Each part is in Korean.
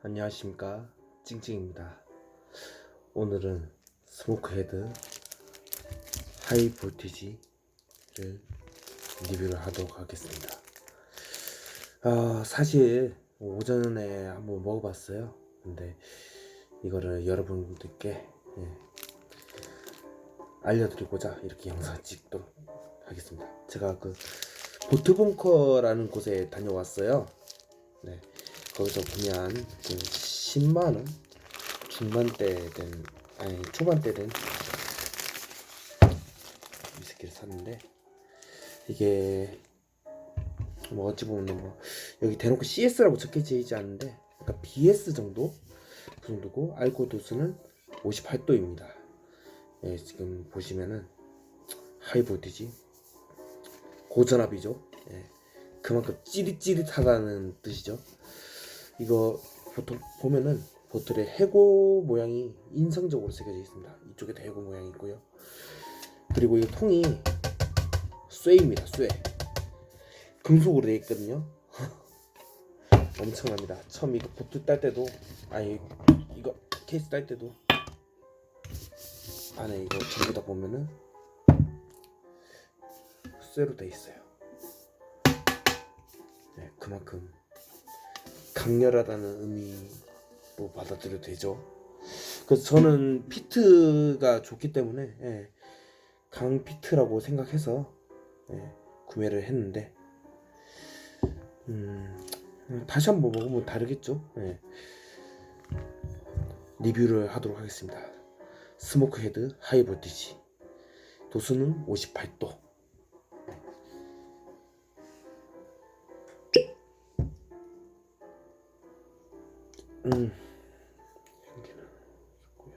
안녕하십니까. 찡찡입니다. 오늘은 스모크헤드 하이 볼티지를 리뷰를 하도록 하겠습니다. 아 사실 오전에 한번 먹어봤어요. 근데 이거를 여러분들께 예, 알려드리고자 이렇게 영상 찍도록 하겠습니다. 제가 그 보트벙커라는 곳에 다녀왔어요. 네 거기서 구매한 그 10만원 중반대 된 아니 초반대 된 위스키를 샀는데 이게 뭐 어찌 보면 뭐 여기 대놓고 CS라고 적혀지지 않는데 약간 BS 정도 그 정도고 알코올 도수는 58도입니다. 예, 지금 보시면은 하이 볼티지 고전압이죠. 예, 그만큼 찌릿찌릿하다는 뜻이죠. 이거 보통 보면은 보틀에 해고 모양이 인상적으로 새겨져 있습니다. 이쪽에도 해고 모양이 있고요. 그리고 이 통이 쇠입니다. 쇠. 금속으로 되어 있거든요. 엄청납니다. 처음 이거 보틀 딸 때도 아니 이거 케이스 딸 때도 안에 이거 전부 다 보면은 쇠로 되어 있어요. 네, 그만큼 강렬하다는 의미로 받아들여도 되죠. 그래서 저는 피트가 좋기 때문에 예, 강 피트라고 생각해서 예, 구매를 했는데 음, 다시 한번 먹으면 다르겠죠. 예. 리뷰를 하도록 하겠습니다. 스모크 헤드 하이 볼티지 도수는 58도 음. 향기는 좋고요.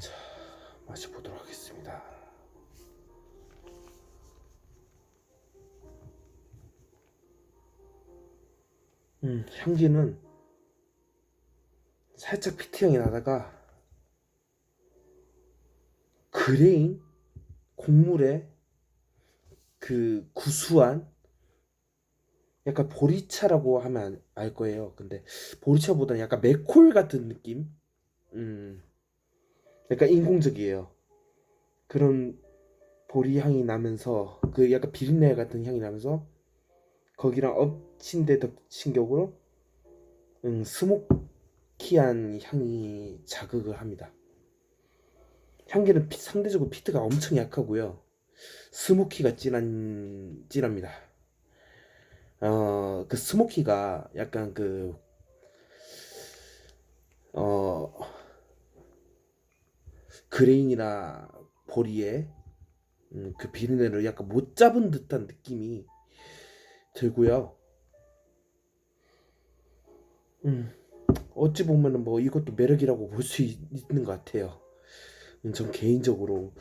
자, 마셔보도록 하겠습니다. 음, 향기는 살짝 피트 향이 나다가 그레인 곡물의 그 구수한 약간 보리차라고 하면 알 거예요. 근데 보리차보다는 약간 맥콜 같은 느낌? 음. 약간 인공적이에요. 그런 보리 향이 나면서 그 약간 비린내 같은 향이 나면서 거기랑 엎친 데 덮친 격으로 음, 스모키한 향이 자극을 합니다. 향기는 피- 상대적으로 피트가 엄청 약하고요. 스모키가 진한 진합니다. 어, 그 스모키가 약간 그 어, 그레인이나 보리의 음, 그 비린내를 약간 못 잡은 듯한 느낌이 들고요. 음, 어찌 보면은 뭐 이것도 매력이라고 볼 수 있는 것 같아요. 음, 전 개인적으로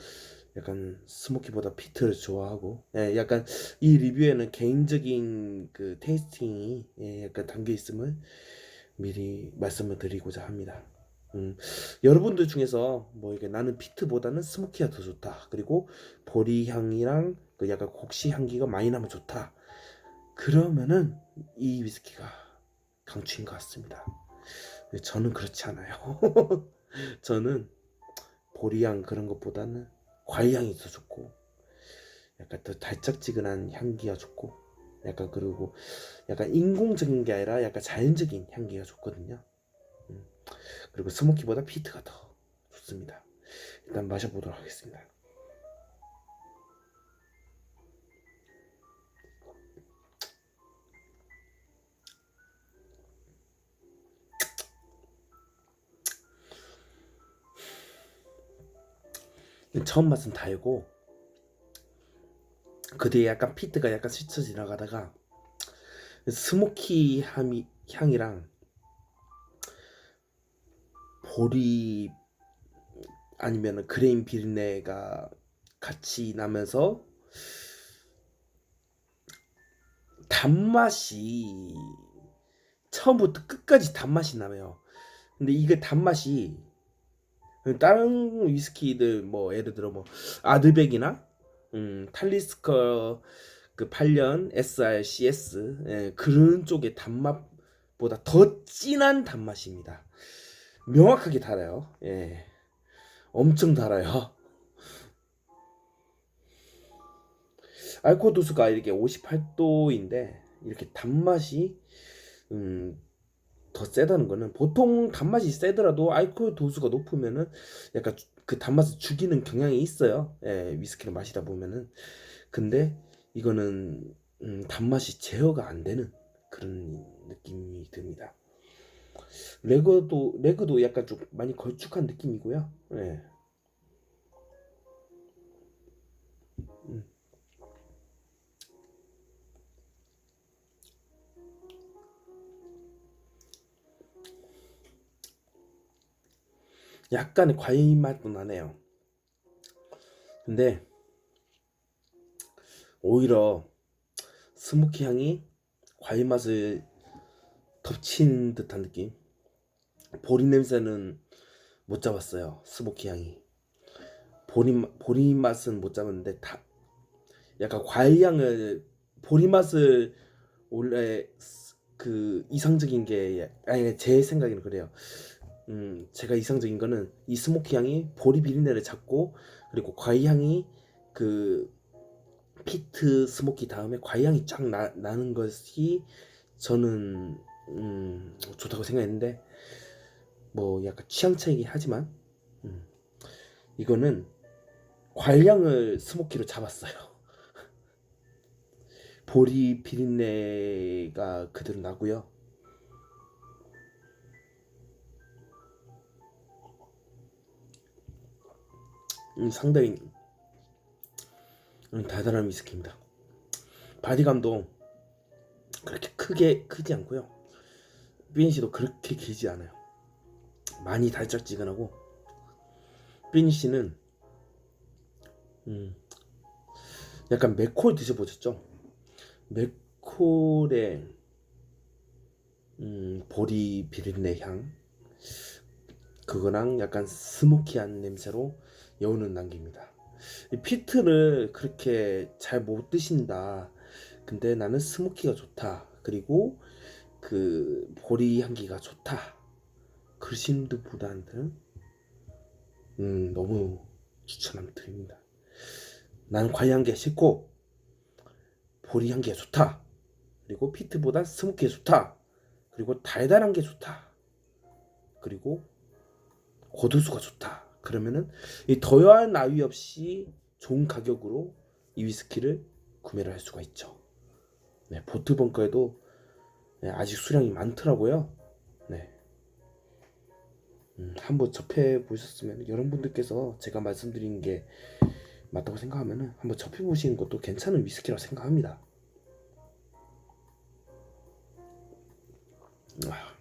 약간 스모키보다 피트를 좋아하고, 예, 약간 이 리뷰에는 개인적인 그 테이스팅이 예, 약간 담겨 있음을 미리 말씀을 드리고자 합니다. 음, 여러분들 중에서 뭐 이게 나는 피트보다는 스모키가 더 좋다. 그리고 보리 향이랑 그 약간 곡시 향기가 많이 나면 좋다. 그러면은 이 위스키가 강추인 것 같습니다. 근데 저는 그렇지 않아요. 저는 보리향 그런 것보다는 과일향이 더 좋고 약간 더 달짝지근한 향기가 좋고 약간 그리고 약간 인공적인 게 아니라 약간 자연적인 향기가 좋거든요. 음. 그리고 스모키보다 피트가 더 좋습니다. 일단 마셔보도록 하겠습니다. 처음 맛은 달고 그 뒤에 약간 피트가 약간 스쳐 지나가다가 스모키 향이, 향이랑 보리 아니면 그레인 비린내가 같이 나면서 단맛이 처음부터 끝까지 단맛이 나요. 근데 이게 단맛이 다른 위스키들 뭐 예를 들어 뭐 아드백이나 음, 탈리스커 그 8년 SRCS 예, 그런 쪽의 단맛보다 더 진한 단맛입니다. 명확하게 달아요. 예. 엄청 달아요. 알코올 도수가 이렇게 58도인데 이렇게 단맛이 음, 더 세다는 거는 보통 단맛이 세더라도 알코올 도수가 높으면은 약간 주- 그 단맛을 죽이는 경향이 있어요. 예, 위스키를 마시다 보면은 근데 이거는 음, 단맛이 제어가 안 되는 그런 느낌이 듭니다. 레그도 레그도 약간 좀 많이 걸쭉한 느낌이고요. 예. 약간의 과일 맛도 나네요. 근데 오히려 스모키 향이 과일 맛을 덮친 듯한 느낌. 보리 냄새는 못 잡았어요. 스모키 향이. 보리 맛- 보리 맛은 못 잡았는데 다 약간 과일 향을 보리 맛을 원래 스- 그 이상적인 게 아니 제 생각에는 그래요. 음 제가 이상적인 거는 이 스모키 향이 보리 비린내를 잡고 그리고 과일 향이 그 피트 스모키 다음에 과일 향이 쫙 나, 나는 것이 저는 음 좋다고 생각했는데 뭐 약간 취향 차이긴 하지만 음, 이거는 과일 향을 스모키로 잡았어요. 보리 비린내가 그대로 나고요. 상당히 음, 달달한 위스키입니다. 바디감도 그렇게 크게 크지 않고요. 비니시도 그렇게 길지 않아요. 많이 달짝지근하고 비니시는 음, 약간 맥콜 드셔보셨죠? 맥콜의 음, 보리 비린내 향 그거랑 약간 스모키한 냄새로 여운을 남깁니다. 이 피트를 그렇게 잘 못 드신다. 근데 나는 스모키가 좋다. 그리고 그 보리 향기가 좋다. 그러신 분들보다는 음, 너무 추천함 드립니다. 나는 과일 향기가 싫고 보리 향기가 좋다. 그리고 피트보다 스모키가 좋다. 그리고 달달한 게 좋다. 그리고 고도수가 좋다. 그러면은 이 더한 나위 없이 좋은 가격으로 이 위스키를 구매를 할 수가 있죠. 네, 보트 벙커에도 네, 아직 수량이 많더라고요. 네. 음, 한번 접해 보셨으면 여러분들께서 제가 말씀드린 게 맞다고 생각하면은 한번 접해 보시는 것도 괜찮은 위스키라고 생각합니다. 아.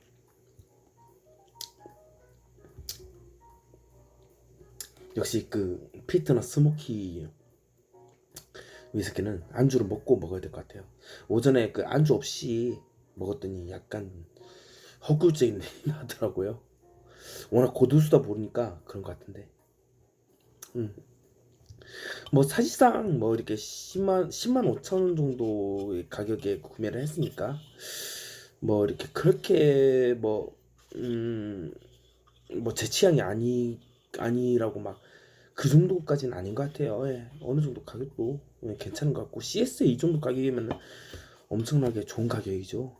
역시 그 피트나 스모키 위스키는 안주를 먹고 먹어야 될 것 같아요. 오전에 그 안주 없이 먹었더니 약간 느낌이 나더라고요. 워낙 고도수다 보니까 그런 것 같은데. 음. 뭐 사실상 뭐 이렇게 10만 10만 5천 원 정도의 가격에 구매를 했으니까 뭐 이렇게 그렇게 뭐 음 뭐 제 취향이 아니 아니라고 막 그 정도까지는 아닌 것 같아요. 예. 어느 정도 가격도 예, 괜찮은 것 같고 CS 이 정도 가격이면 엄청나게 좋은 가격이죠.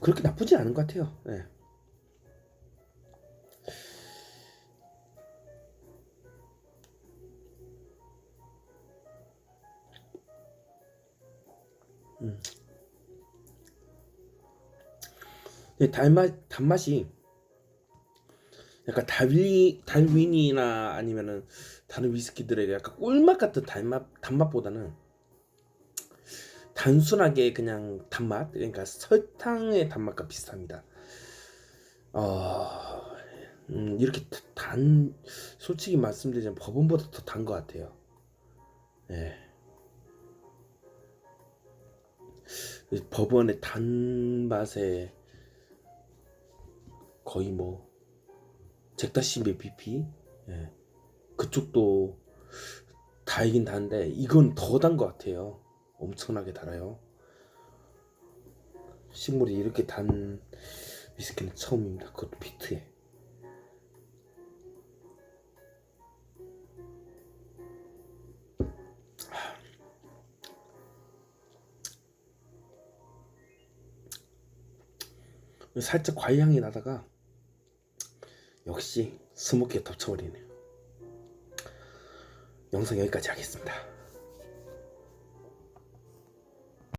그렇게 나쁘지 않은 것 같아요. 예. 음. 이 달맛 단맛이 약간 달위 달윈이나 아니면은 다른 위스키들의 약간 꿀맛 같은 단맛 단맛보다는 단순하게 그냥 단맛 그러니까 설탕의 단맛과 비슷합니다. 어, 음, 이렇게 단 솔직히 말씀드리자면 법원보다 더 단 것 같아요. 예. 버번의 단맛에 거의 뭐 잭다시베 BP 예. 그쪽도 달긴 단데 이건 더 단 것 같아요. 엄청나게 달아요. 식물이 이렇게 단 위스키는 처음입니다. 그것도 피트에. 살짝 과일 향이 나다가 역시 스모키에 덮쳐버리네요. 영상 여기까지 하겠습니다.